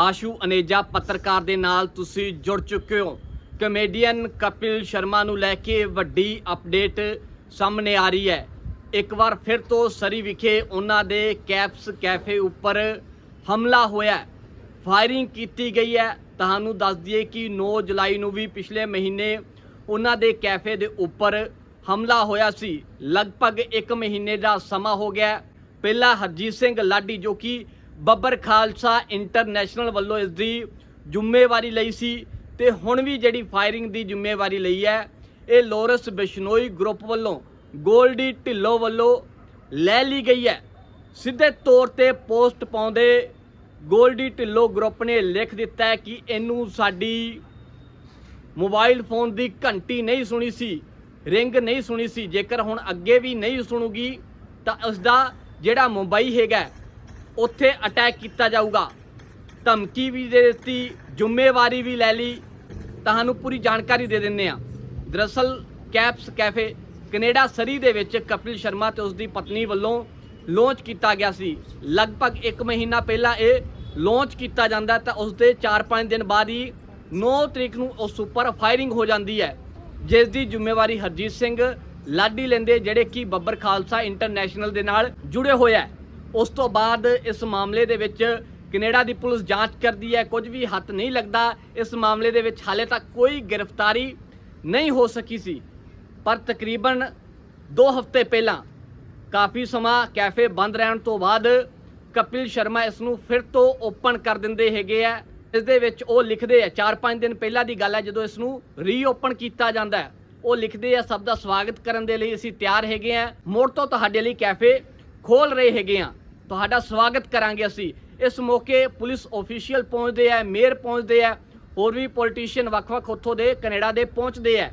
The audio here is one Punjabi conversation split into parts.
ਆਸ਼ੂ ਅਨੇਜਾ ਪੱਤਰਕਾਰ ਦੇ ਨਾਲ ਤੁਸੀਂ ਜੁੜ ਚੁੱਕੇ ਹੋ। ਕਮੇਡੀਅਨ ਕਪਿਲ ਸ਼ਰਮਾ ਨੂੰ ਲੈ ਕੇ ਵੱਡੀ ਅਪਡੇਟ ਸਾਹਮਣੇ ਆ ਰਹੀ ਹੈ। ਇੱਕ ਵਾਰ ਫਿਰ ਤੋਂ ਸਰੀ ਵਿਖੇ ਉਹਨਾਂ ਦੇ ਕੈਪਸ ਕੈਫੇ ਉੱਪਰ ਹਮਲਾ ਹੋਇਆ ਫਾਇਰਿੰਗ ਕੀਤੀ ਗਈ ਹੈ। ਤੁਹਾਨੂੰ ਦੱਸ ਦਈਏ ਕਿ 9 ਜੁਲਾਈ ਨੂੰ ਵੀ ਪਿਛਲੇ ਮਹੀਨੇ ਉਹਨਾਂ ਦੇ ਕੈਫੇ ਦੇ ਉੱਪਰ ਹਮਲਾ ਹੋਇਆ ਸੀ। ਲਗਭਗ 1 ਮਹੀਨੇ ਦਾ ਸਮਾਂ ਹੋ ਗਿਆ ਹੈ। ਪਹਿਲਾਂ ਹਰਜੀਤ ਸਿੰਘ ਲਾਡੀ ਜੋ ਕਿ ਬੱਬਰ ਖਾਲਸਾ ਇੰਟਰਨੈਸ਼ਨਲ ਵੱਲੋਂ ਇਸ ਦੀ ਜ਼ਿੰਮੇਵਾਰੀ ਲਈ ਸੀ ਤੇ ਹੁਣ ਵੀ ਜਿਹੜੀ ਫਾਇਰਿੰਗ ਦੀ ਜ਼ਿੰਮੇਵਾਰੀ ਲਈ ਹੈ, ਇਹ ਲੋਰਸ ਬਿਸ਼ਨੋਈ ਗਰੁੱਪ ਵੱਲੋਂ ਗੋਲਡੀ ਢਿੱਲੋਂ ਵੱਲੋਂ ਲੈ ਲਈ ਗਈ ਹੈ। ਸਿੱਧੇ ਤੌਰ ਤੇ ਪੋਸਟ ਪਾਉਂਦੇ ਗੋਲਡੀ ਢਿੱਲੋਂ ਗਰੁੱਪ ਨੇ ਲਿਖ ਦਿੱਤਾ ਹੈ ਕਿ ਇਹਨੂੰ ਸਾਡੀ ਮੋਬਾਈਲ ਫੋਨ ਦੀ ਘੰਟੀ ਨਹੀਂ ਸੁਣੀ ਸੀ, ਰਿੰਗ ਨਹੀਂ ਸੁਣੀ ਸੀ, ਜੇਕਰ ਹੁਣ ਅੱਗੇ ਵੀ ਨਹੀਂ ਸੁਣੂਗੀ ਤਾਂ ਉਸ ਦਾ ਜਿਹੜਾ ਮੁੰਬਈ ਹੈਗਾ ਉੱਥੇ ਅਟੈਕ ਕੀਤਾ ਜਾਊਗਾ। ਧਮਕੀ ਵੀ ਦੇ ਦਿੱਤੀ, ਜ਼ਿੰਮੇਵਾਰੀ ਵੀ ਲੈ ਲਈ। ਤੁਹਾਨੂੰ ਪੂਰੀ ਜਾਣਕਾਰੀ ਦੇ ਦਿੰਨੇ ਆ ਦਰਅਸਲ ਕੈਪਸ ਕੈਫੇ ਕੈਨੇਡਾ ਸਰੀ ਦੇ ਵਿੱਚ ਕਪਿਲ ਸ਼ਰਮਾ ਤੇ ਉਸ ਦੀ ਪਤਨੀ ਵੱਲੋਂ ਲਾਂਚ ਕੀਤਾ ਗਿਆ ਸੀ। ਲਗਭਗ 1 ਮਹੀਨਾ ਪਹਿਲਾਂ ਇਹ ਲਾਂਚ ਕੀਤਾ ਜਾਂਦਾ ਤਾਂ ਉਸ ਦੇ 4-5 ਦਿਨ ਬਾਅਦ ਹੀ 9 ਤਰੀਕ ਨੂੰ ਉਸ ਉੱਪਰ ਫਾਇਰਿੰਗ ਹੋ ਜਾਂਦੀ ਹੈ। ਜਿਸ ਦੀ ਜ਼ਿੰਮੇਵਾਰੀ ਹਰਜੀਤ ਸਿੰਘ ਲਾਡੀ ਲੈਂਦੇ, ਜਿਹੜੇ ਕਿ ਬੱਬਰ ਖਾਲਸਾ ਇੰਟਰਨੈਸ਼ਨਲ ਦੇ ਨਾਲ ਜੁੜੇ ਹੋਇਆ ਹੈ। ਉਸ ਤੋਂ ਬਾਅਦ ਇਸ ਮਾਮਲੇ ਦੇ ਵਿੱਚ ਕੈਨੇਡਾ ਦੀ ਪੁਲਿਸ ਜਾਂਚ ਕਰਦੀ ਹੈ, ਕੁਝ ਵੀ ਹੱਥ ਨਹੀਂ ਲੱਗਦਾ। ਇਸ ਮਾਮਲੇ ਦੇ ਵਿੱਚ ਹਾਲੇ ਤੱਕ ਕੋਈ ਗ੍ਰਿਫਤਾਰੀ ਨਹੀਂ ਹੋ ਸਕੀ ਸੀ। ਪਰ ਤਕਰੀਬਨ 2 ਹਫ਼ਤੇ ਪਹਿਲਾਂ ਕਾਫੀ ਸਮਾਂ ਕੈਫੇ ਬੰਦ ਰਹਿਣ ਤੋਂ ਬਾਅਦ ਕਪਿਲ ਸ਼ਰਮਾ ਇਸ ਨੂੰ ਫਿਰ ਤੋਂ ਓਪਨ ਕਰ ਦਿੰਦੇ ਹੈਗੇ ਆ। ਇਸ ਦੇ ਵਿੱਚ ਉਹ ਲਿਖਦੇ ਆ 4-5 ਦਿਨ ਪਹਿਲਾਂ ਦੀ ਗੱਲ ਹੈ, ਜਦੋਂ ਇਸ ਨੂੰ ਰੀਓਪਨ ਕੀਤਾ ਜਾਂਦਾ ਹੈ। ਉਹ ਲਿਖਦੇ ਆ, ਸਭ ਦਾ ਸਵਾਗਤ ਕਰਨ ਦੇ ਲਈ ਅਸੀਂ ਤਿਆਰ ਹੈਗੇ ਆ। ਮੋੜ ਤੋਂ ਤੁਹਾਡੇ ਲਈ ਕੈਫੇ ਖੋਲ ਰਹੇ ਹੈਗੇ ਆ। ਤੁਹਾਡਾ ਸਵਾਗਤ ਕਰਾਂਗੇ ਅਸੀਂ। ਇਸ ਮੌਕੇ ਪੁਲਿਸ ਅਫੀਸ਼ੀਅਲ ਪਹੁੰਚਦੇ ਆ ਮੇਅਰ ਪਹੁੰਚਦੇ ਆ ਹੋਰ ਵੀ ਪੋਲੀਟੀਸ਼ੀਅਨ ਵੱਖ-ਵੱਖ ਉੱਥੋਂ ਦੇ ਕੈਨੇਡਾ ਦੇ ਪਹੁੰਚਦੇ ਆ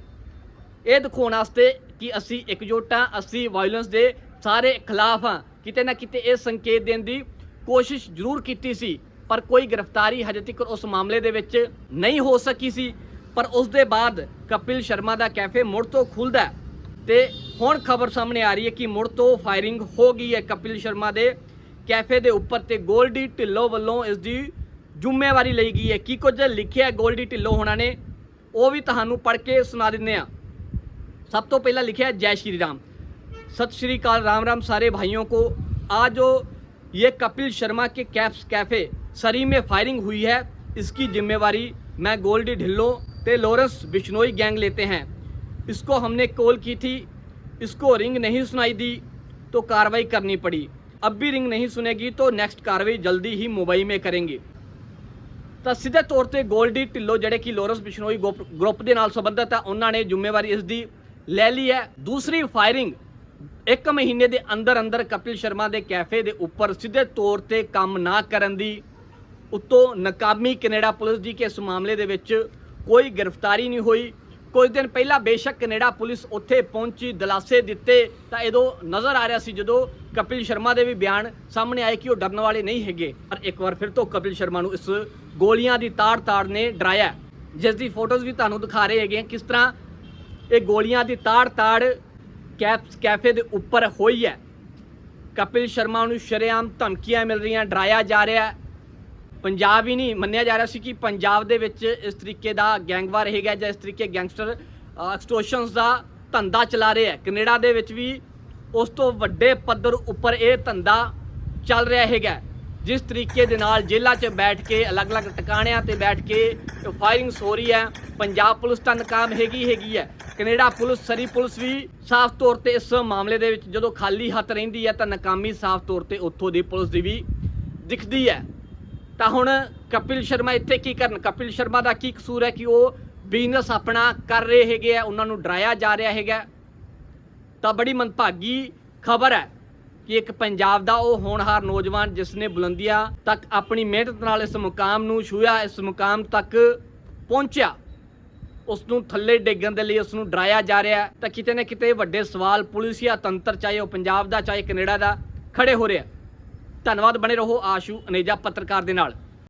ਇਹ ਦਿਖਾਉਣ ਵਾਸਤੇ ਕਿ ਅਸੀਂ ਇਕਜੁੱਟ ਹਾਂ, ਅਸੀਂ ਵਾਇਲੈਂਸ ਦੇ ਸਾਰੇ ਖਿਲਾਫ ਹਾਂ। ਕਿਤੇ ਨਾ ਕਿਤੇ ਇਹ ਸੰਕੇਤ ਦੇਣ ਦੀ ਕੋਸ਼ਿਸ਼ ਜ਼ਰੂਰ ਕੀਤੀ ਸੀ, ਪਰ ਕੋਈ ਗ੍ਰਿਫਤਾਰੀ ਹਜੇ ਤੱਕ ਉਸ ਮਾਮਲੇ ਦੇ ਵਿੱਚ ਨਹੀਂ ਹੋ ਸਕੀ ਸੀ। ਪਰ ਉਸ ਦੇ ਬਾਅਦ ਕਪਿਲ ਸ਼ਰਮਾ ਦਾ ਕੈਫੇ ਮੁੜ ਤੋਂ ਖੁੱਲਦਾ ਹੈ। ਤੇ ਹੁਣ ਖਬਰ ਸਾਹਮਣੇ ਆ ਰਹੀ ਹੈ ਕਿ ਮੁੜ ਤੋਂ ਫਾਇਰਿੰਗ ਹੋ ਗਈ ਹੈ ਕਪਿਲ ਸ਼ਰਮਾ ਦੇ। ਕੈਫੇ ਦੇ ਉੱਪਰ ਤੇ ਗੋਲਡੀ ਢਿੱਲੋਂ ਵੱਲੋਂ ਇਸ ਦੀ ਜ਼ਿੰਮੇਵਾਰੀ ਲਈ ਗਈ ਹੈ ਕੀ ਕੁਝ ਲਿਖਿਆ ਹੈ ਗੋਲਡੀ ਢਿੱਲੋਂ ਹੋਣਾ ਨੇ ਉਹ ਵੀ ਤੁਹਾਨੂੰ ਪੜ੍ਹ ਕੇ ਸੁਣਾ ਦਿੰਦੇ ਆ सब तो पहला लिखा है जय श्री राम सत श्री अकाल राम राम सारे भाइयों को आज जो ये कपिल शर्मा के कैप्स कैफे सरी में फायरिंग हुई है इसकी जिम्मेवारी मैं गोल्डी ढिल्लो ते लॉरेंस बिश्नोई गैंग लेते हैं इसको हमने कॉल की थी इसको रिंग नहीं सुनाई दी तो कार्रवाई करनी पड़ी अब भी रिंग नहीं सुनेगी तो नेक्स्ट कार्रवाई जल्दी ही मुंबई में करेंगे ਤਾਂ ਸਿੱਧੇ ਤੌਰ ਤੇ ਗੋਲਡੀ ਢਿੱਲੋਂ ਜਿਹੜੇ ਕਿ ਲੋਰੈਂਸ ਬਿਸ਼ਨੋਈ ਗਰੁੱਪ ਗਰੁੱਪ ਦੇ ਨਾਲ ਸੰਬੰਧਿਤ ਹੈ ਉਹਨਾਂ ਨੇ ਜ਼ਿੰਮੇਵਾਰੀ ਇਸ ਦੀ ਲੈ ਲਈ ਹੈ ਦੂਸਰੀ ਫਾਇਰਿੰਗ ਇੱਕ ਮਹੀਨੇ ਦੇ ਅੰਦਰ ਅੰਦਰ ਕਪਿਲ ਸ਼ਰਮਾ ਦੇ ਕੈਫੇ ਦੇ ਉੱਪਰ ਸਿੱਧੇ ਤੌਰ ਤੇ ਕੰਮ ਨਾ ਕਰਨ ਦੀ ਉੱਤੋਂ ਨਕਾਮੀ ਕੈਨੇਡਾ ਪੁਲਿਸ ਦੀ ਕਿ ਇਸ ਮਾਮਲੇ ਦੇ ਵਿੱਚ ਕੋਈ ਗ੍ਰਿਫਤਾਰੀ ਨਹੀਂ ਹੋਈ ਕੁਝ ਦਿਨ ਪਹਿਲਾਂ ਬੇਸ਼ੱਕ ਕੈਨੇਡਾ ਪੁਲਿਸ ਉੱਥੇ ਪਹੁੰਚੀ ਦਲਾਸੇ ਦਿੱਤੇ ਤਾਂ ਇਹਦੋਂ ਨਜ਼ਰ ਆ ਰਿਹਾ ਸੀ ਜਦੋਂ ਕਪਿਲ ਸ਼ਰਮਾ ਦੇ ਵੀ ਬਿਆਨ ਸਾਹਮਣੇ ਆਏ ਕਿ ਉਹ ਡਰਨ ਵਾਲੇ ਨਹੀਂ ਹੈਗੇ। ਪਰ ਇੱਕ ਵਾਰ ਫਿਰ ਤੋਂ ਕਪਿਲ ਸ਼ਰਮਾ ਨੂੰ ਇਸ ਗੋਲੀਆਂ ਦੀ ਤਾੜ-ਤਾੜ ਨੇ ਡਰਾਇਆ। ਜਿਸ ਦੀ ਫੋਟੋਜ਼ ਵੀ ਤੁਹਾਨੂੰ ਦਿਖਾ ਰਹੇ ਹੈਗੇ ਹਾਂ, ਕਿਸ ਤਰ੍ਹਾਂ ਇਹ ਗੋਲੀਆਂ ਦੀ ਤਾੜ-ਤਾੜ ਕੈਪਸ ਕੈਫੇ ਦੇ ਉੱਪਰ ਹੋਈ ਹੈ। ਕਪਿਲ ਸ਼ਰਮਾ ਨੂੰ ਸ਼ਰੇਆਮ ਧਮਕੀਆਂ ਮਿਲ ਰਹੀਆਂ ਡਰਾਇਆ ਜਾ ਰਿਹਾ ਹੈ। ਪੰਜਾਬ ਹੀ ਨਹੀਂ, ਮੰਨਿਆ ਜਾ ਰਿਹਾ ਸੀ ਕਿ ਪੰਜਾਬ ਦੇ ਵਿੱਚ ਇਸ ਤਰੀਕੇ ਦਾ ਗੈਂਗਵਾਰ ਹੈਗਾ ਜਾਂ ਇਸ ਤਰੀਕੇ ਗੈਂਗਸਟਰ ਐਕਸਟੋਰਸ਼ਨਸ ਦਾ ਧੰਦਾ ਚਲਾ ਰਹੇ ਹੈ। ਕੈਨੇਡਾ ਦੇ ਵਿੱਚ ਵੀ ਉਸ ਤੋਂ ਵੱਡੇ ਪੱਧਰ ਉੱਪਰ ਇਹ ਧੰਦਾ ਚੱਲ ਰਿਹਾ ਹੈਗਾ ਜਿਸ ਤਰੀਕੇ ਦੇ ਨਾਲ ਜੇਲ੍ਹਾਂ 'ਚ ਬੈਠ ਕੇ ਅਲੱਗ-ਅਲੱਗ ਟਿਕਾਣਿਆਂ ਤੇ ਬੈਠ ਕੇ ਫਾਇਰਿੰਗਸ ਹੋ ਰਹੀ ਹੈ, ਪੰਜਾਬ ਪੁਲਿਸ ਤਾਂ ਨਕਾਮ ਹੈਗੀ ਹੈਗੀ ਹੈ। ਕੈਨੇਡਾ ਪੁਲਿਸ, ਸਰੀ ਪੁਲਿਸ ਵੀ ਸਾਫ਼ ਤੌਰ ਤੇ ਇਸ ਮਾਮਲੇ ਦੇ ਵਿੱਚ ਜਦੋਂ ਖਾਲੀ ਹੱਥ ਰਹਿੰਦੀ ਹੈ ਤਾਂ ਨਾਕਾਮੀ ਸਾਫ਼ ਤੌਰ ਤੇ ਉੱਥੋਂ ਦੀ ਪੁਲਿਸ ਦੀ ਵੀ ਦਿਖਦੀ ਹੈ। ਤਾਂ ਹੁਣ ਕਪਿਲ ਸ਼ਰਮਾ ਇੱਥੇ ਕੀ ਕਰਨ? ਕਪਿਲ ਸ਼ਰਮਾ ਦਾ ਕੀ ਕਸੂਰ ਹੈ ਕਿ ਉਹ ਬਿਜ਼ਨਸ ਆਪਣਾ ਕਰ ਰਹੇ ਹੈਗੇ ਆ, ਉਹਨਾਂ ਨੂੰ ਡਰਾਇਆ ਜਾ ਰਿਹਾ ਹੈਗਾ। ਤਾਂ ਬੜੀ ਮੰਦਭਾਗੀ ਖਬਰ ਹੈ ਕਿ ਇੱਕ ਪੰਜਾਬ ਦਾ ਉਹ ਹੋਣਹਾਰ ਨੌਜਵਾਨ ਜਿਸ ਨੇ ਬੁਲੰਦੀਆਂ ਤੱਕ ਆਪਣੀ ਮਿਹਨਤ ਨਾਲ ਇਸ ਮੁਕਾਮ ਨੂੰ ਛੂਇਆ ਇਸ ਮੁਕਾਮ ਤੱਕ ਪਹੁੰਚਿਆ ਉਸ ਨੂੰ ਥੱਲੇ ਡੇਗਣ ਦੇ ਲਈ ਉਸ ਨੂੰ ਡਰਾਇਆ ਜਾ ਰਿਹਾ ਤਾਂ ਕਿਤੇ ਨਾ ਕਿਤੇ ਵੱਡੇ ਸਵਾਲ, ਪੁਲਿਸ ਜਾਂ ਤੰਤਰ, ਚਾਹੇ ਉਹ ਪੰਜਾਬ ਦਾ, ਚਾਹੇ ਕੈਨੇਡਾ ਦਾ, ਖੜੇ ਹੋ ਰਿਹਾ ਧੰਨਵਾਦ ਬਣੇ ਰਹੋ ਆਸ਼ੂ ਅਨੇਜਾ ਪੱਤਰਕਾਰ ਦੇ ਨਾਲ।